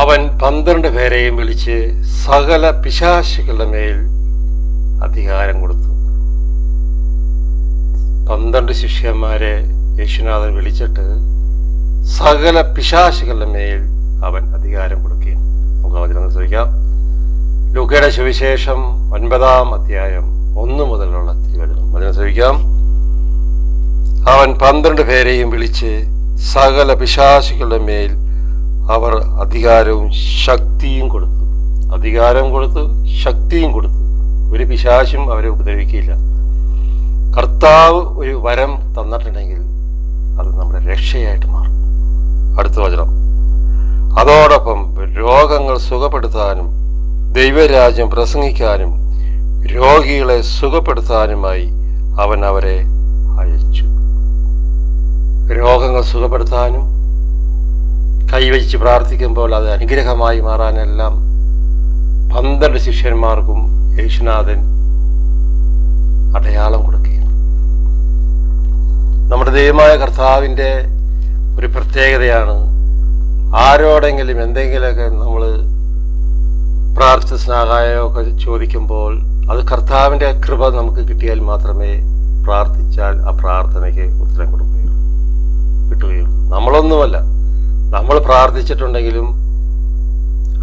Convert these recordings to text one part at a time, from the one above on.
അവൻ പന്ത്രണ്ട് പേരെയും വിളിച്ച് സകല പിശാശുക്കളുടെ മേൽ അധികാരം കൊടുത്തു. പന്ത്രണ്ട് ശിഷ്യന്മാരെ യേശുനാഥൻ വിളിച്ചിട്ട് സകല പിശാശുക്കളുടെ മേൽ അവൻ അധികാരം കൊടുക്കുകയും നമുക്ക് വചനം ശ്രമിക്കാം ലുക്കയുടെ സുവിശേഷം ഒൻപതാം അധ്യായം ഒന്ന് മുതലുള്ള തിരുവചനം. വചനം ശ്രമിക്കാം അവൻ പന്ത്രണ്ട് പേരെയും വിളിച്ച് സകല പിശാശുക്കളുടെ മേൽ അവർ അധികാരവും ശക്തിയും കൊടുത്തു. അധികാരം കൊടുത്തു ശക്തിയും കൊടുത്തു. ഒരു പിശാശും അവരെ ഉപദ്രവിക്കില്ല. കർത്താവ് ഒരു വരം തന്നിട്ടുണ്ടെങ്കിൽ അത് നമ്മുടെ രക്ഷയായിട്ട് മാറും. അടുത്ത വചനം. അതോടൊപ്പം രോഗങ്ങൾ സുഖപ്പെടുത്താനും ദൈവരാജ്യം പ്രസംഗിക്കാനും രോഗികളെ സുഖപ്പെടുത്താനുമായി അവൻ അവരെ അയച്ചു. രോഗങ്ങൾ സുഖപ്പെടുത്താനും കൈവച്ച് പ്രാർത്ഥിക്കുമ്പോൾ അത് അനുഗ്രഹമായി മാറാനെല്ലാം പന്ത്രണ്ട് ശിഷ്യന്മാർക്കും യേശുനാഥൻ അടയാളം കൊടുക്കുകയാണ്. നമ്മുടെ ദൈവമായ കർത്താവിന്റെ ഒരു പ്രത്യേകതയാണ് ആരോടെങ്കിലും എന്തെങ്കിലുമൊക്കെ നമ്മൾ പ്രാർത്ഥിച്ച സ്നാഹായമൊക്കെ ചോദിക്കുമ്പോൾ അത് കർത്താവിന്റെ കൃപ നമുക്ക് കിട്ടിയാൽ മാത്രമേ പ്രാർത്ഥിച്ചാൽ ആ പ്രാർത്ഥനയ്ക്ക് ഉത്തരം കൊടുക്കുകയുള്ളൂ. കിട്ടുകയുള്ളൂ. നമ്മളൊന്നുമല്ല. നമ്മൾ പ്രാർത്ഥിച്ചിട്ടുണ്ടെങ്കിലും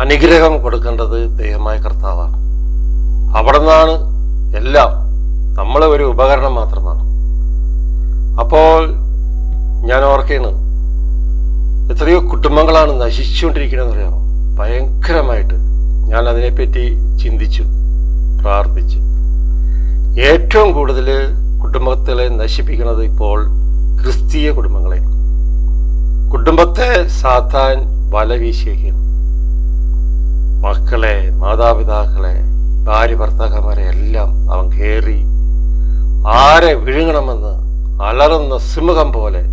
അനുഗ്രഹം കൊടുക്കേണ്ടത് ദൈവമായ കർത്താവാണ്. അവിടെ നിന്നാണ് എല്ലാം. നമ്മളെ ഒരു ഉപകരണം മാത്രമാണ്. അപ്പോൾ ഞാൻ ഓർക്കുകയാണ് എത്രയോ കുടുംബങ്ങളാണ് നശിച്ചുകൊണ്ടിരിക്കണമെന്ന് അറിയാമോ? ഭയങ്കരമായിട്ട് ഞാൻ അതിനെപ്പറ്റി ചിന്തിച്ചു പ്രാർത്ഥിച്ചു. ഏറ്റവും കൂടുതൽ കുടുംബത്തിലെ നശിപ്പിക്കുന്നത് ഇപ്പോൾ ക്രിസ്തീയ കുടുംബങ്ങളെ കുടുംബത്തെ സാത്താൻ വല മക്കളെ മാതാപിതാക്കളെ ഭാര്യ ഭർത്താക്കന്മാരെ എല്ലാം അവൻ കയറി ആരെ വിഴുങ്ങണമെന്ന് അലറുന്ന സിംഹം പോലെ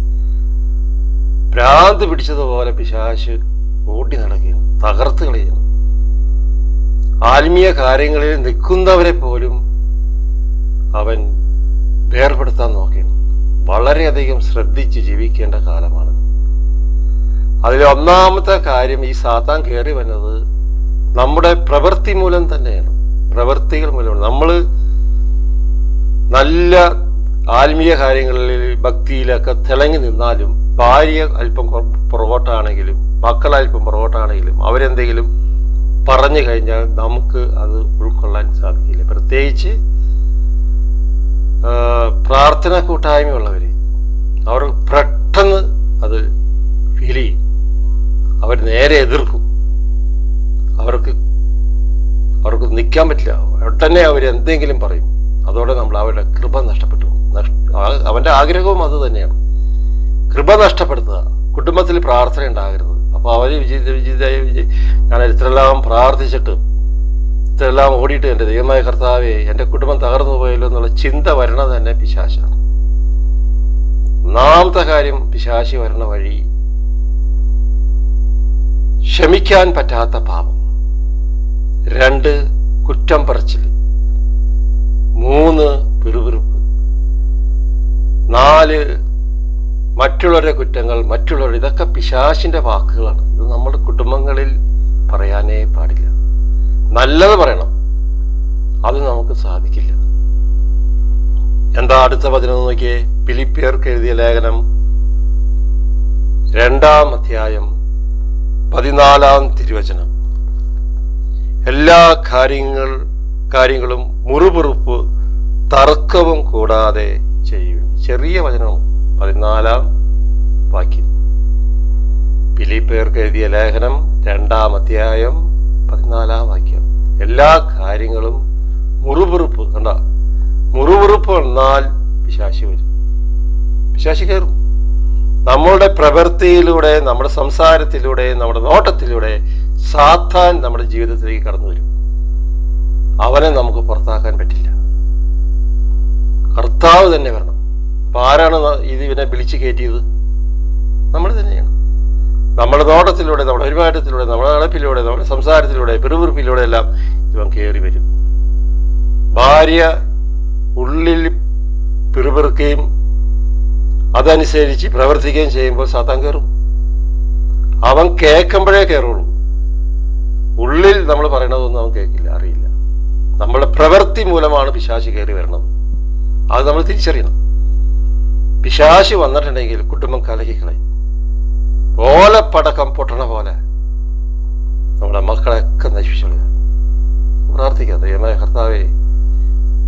ഭ്രാന്ത് പിടിച്ചതുപോലെ പിശാശ് ഓടി നടക്കുകയും തകർത്ത് കളയുന്നു. ആത്മീയ കാര്യങ്ങളിൽ നിൽക്കുന്നവരെ പോലും അവൻ വേർപെടുത്താൻ നോക്കിയാണ് വളരെയധികം ശ്രദ്ധിച്ച് ജീവിക്കേണ്ട കാലമാണ്. അതിൽ ഒന്നാമത്തെ കാര്യം ഈ സാത്താൻ കയറി വന്നത് നമ്മുടെ പ്രവൃത്തി മൂലം തന്നെയാണ്. പ്രവൃത്തികൾ മൂലമാണ്. നമ്മൾ നല്ല ആത്മീയ കാര്യങ്ങളിൽ ഭക്തിയിലൊക്കെ തിളങ്ങി നിന്നാലും ഭാര്യ അല്പം പുറകോട്ടാണെങ്കിലും മക്കൾ അല്പം പുറകോട്ടാണെങ്കിലും അവരെന്തെങ്കിലും പറഞ്ഞു കഴിഞ്ഞാൽ നമുക്ക് അത് ഉൾക്കൊള്ളാൻ സാധിക്കില്ല. പ്രത്യേകിച്ച് പ്രാർത്ഥന കൂട്ടായ്മയുള്ളവർ അവർ പെട്ടെന്ന് അത് ഫീൽ ചെയ്യും. അവർ നേരെ എതിർക്കും. അവർക്ക് അവർക്ക് നിൽക്കാൻ പറ്റില്ല. ഉടനെ അവർ എന്തെങ്കിലും പറയും. അതോടെ നമ്മൾ അവരുടെ കൃപ നഷ്ടപ്പെട്ടു. അവന്റെ ആഗ്രഹവും അത് തന്നെയാണ്. കൃപ നഷ്ടപ്പെടുത്തുക. കുടുംബത്തിൽ പ്രാർത്ഥന ഉണ്ടാകരുത്. അപ്പോൾ അവർ വിജയ വിജയ വിജയ. ഞാൻ ഇത്രയെല്ലാം പ്രാർത്ഥിച്ചിട്ട് ഇത്രയെല്ലാം ഓടിയിട്ട് എന്റെ ദൈവമായ കർത്താവേ എന്റെ കുടുംബം തകർന്നു പോയല്ലോ എന്നുള്ള ചിന്ത വരണത് തന്നെ പിശാശാണ്. ഒന്നാമത്തെ കാര്യം പിശാശി വരണ വഴി ക്ഷമിക്കാൻ പറ്റാത്ത പാപം. രണ്ട് കുറ്റം പറച്ചിൽ. മൂന്ന് പിറുപിറുപ്പ്. നാല് മറ്റുള്ളവരുടെ കുറ്റങ്ങൾ മറ്റുള്ളവർ ഇതൊക്കെ പിശാശിന്റെ വാക്കുകളാണ്. ഇത് നമ്മുടെ കുടുംബങ്ങളിൽ പറയാനേ പാടില്ല. നല്ലത് പറയണം. അത് നമുക്ക് സാധിക്കില്ല. എന്താ അടുത്ത പതിനൊന്ന് നോക്കിയേ? ഫിലിപ്പിയർക്ക് എഴുതിയ ലേഖനം. രണ്ടാം അധ്യായം പതിനാലാം തിരുവചനം. എല്ലാ കാര്യങ്ങൾ കാര്യങ്ങളും മുറുപുറുപ്പ് തർക്കവും കൂടാതെ ചെയ്യും ചെറിയ വചനം പതിനാലാം വാക്യം. ഫിലിപ്പേർക്ക് എഴുതിയ ലേഖനം രണ്ടാം അധ്യായം പതിനാലാം വാക്യം. എല്ലാ കാര്യങ്ങളും മുറുപുറുപ്പ് കണ്ട? മുറുപുറുപ്പ് എന്നാൽ പിശാശി വരും. പിശാശി കയറും. നമ്മളുടെ പ്രവൃത്തിയിലൂടെ നമ്മുടെ സംസാരത്തിലൂടെ നമ്മുടെ നോട്ടത്തിലൂടെ സാത്താൻ നമ്മുടെ ജീവിതത്തിലേക്ക് കടന്നു വരും. അവനെ നമുക്ക് പുറത്താക്കാൻ പറ്റില്ല. കർത്താവ് തന്നെ വരണം. അപ്പൊ ആരാണ് ഇത് ഇവനെ വിളിച്ചു കയറ്റിയത്? നമ്മൾ തന്നെയാണ്. നമ്മുടെ നോട്ടത്തിലൂടെ നമ്മുടെ പെരുമാറ്റത്തിലൂടെ നമ്മുടെ നടപ്പിലൂടെ നമ്മുടെ സംസാരത്തിലൂടെ പെരുവിറുപ്പിലൂടെ എല്ലാം ഇവൻ കയറി വരും. ഭാര്യ ഉള്ളിൽ പിറുപിറുക്കുകയും അതനുസരിച്ച് പ്രവർത്തിക്കുകയും ചെയ്യുമ്പോൾ സാത്താൻ കയറും അവൻ കേൾക്കുമ്പോഴേ കയറുള്ളൂ ഉള്ളിൽ നമ്മൾ പറയണതൊന്നും അവൻ കേൾക്കില്ല അറിയില്ല. നമ്മളുടെ പ്രവൃത്തി മൂലമാണ് പിശാശി കയറി വരണത്. അത് നമ്മൾ തിരിച്ചറിയണം. പിശാശി വന്നിട്ടുണ്ടെങ്കിൽ കുടുംബം കലഹിക്കളയും. പടക്കം പൊട്ടണ പോലെ നമ്മുടെ മക്കളെയൊക്കെ നശിപ്പിച്ചു പ്രാർത്ഥിക്കാം ദൈവമായ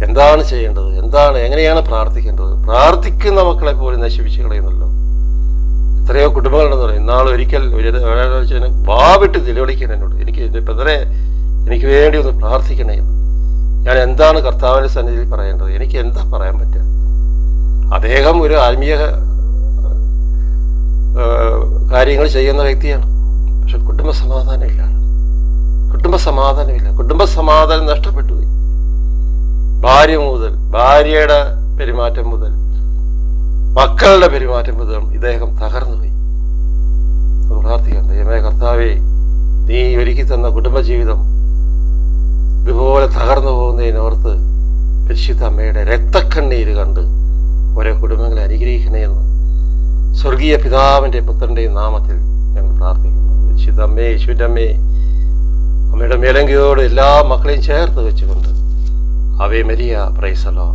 എന്താണ് ചെയ്യേണ്ടത്? എന്താണ് എങ്ങനെയാണ് പ്രാർത്ഥിക്കേണ്ടത്? പ്രാർത്ഥിക്കുന്ന മക്കളെ പോലും നശിപ്പിച്ചു കളയുന്നല്ലോ. എത്രയോ കുടുംബങ്ങളുണ്ടെന്ന് പറയും ഇന്നാൾ ഒരിക്കൽ ഒരു ഒരാഴ്ച വാവിട്ട് നിലവിളിക്കണം എന്നോട്. എനിക്ക് എന്റെ പെതറെ എനിക്ക് വേണ്ടി ഒന്ന് പ്രാർത്ഥിക്കണേ ഞാൻ എന്താണ് കർത്താവിന്റെ സന്നിധിയിൽ പറയേണ്ടത്? എനിക്ക് എന്താ പറയാൻ പറ്റുക? അദ്ദേഹം ഒരു ആത്മീയ കാര്യങ്ങൾ ചെയ്യുന്ന വ്യക്തിയാണ്. പക്ഷെ കുടുംബ സമാധാനമില്ല. കുടുംബ സമാധാനമില്ല. കുടുംബ സമാധാനം നഷ്ടപ്പെട്ടു ഭാര്യ മുതൽ ഭാര്യയുടെ പെരുമാറ്റം മുതൽ മക്കളുടെ പെരുമാറ്റം മുതൽ ഇദ്ദേഹം തകർന്നുപോയി പ്രാർത്ഥിക്കാം. ദൈവമേ കർത്താവെ നീ ഒരുക്കി തന്ന കുടുംബജീവിതം ഇതുപോലെ തകർന്നു പോകുന്നതിനോർത്ത് പരിശുദ്ധ അമ്മയുടെ രക്തക്കണ്ണീര് കണ്ട് ഓരോ കുടുംബങ്ങളെ അനുഗ്രഹിക്കണേ എന്ന് സ്വർഗീയ പിതാവിന്റെ പുത്രന്റെയും നാമത്തിൽ ഞങ്ങൾ പ്രാർത്ഥിക്കുന്നു. പരിശുദ്ധ അമ്മേ യേശുവിന്റെ അമ്മേ അമ്മയുടെ മേലങ്കയോട് എല്ലാ മക്കളെയും ചേർത്ത് വെച്ചുകൊണ്ട്. അവേ മരിയ പ്രൈസലോ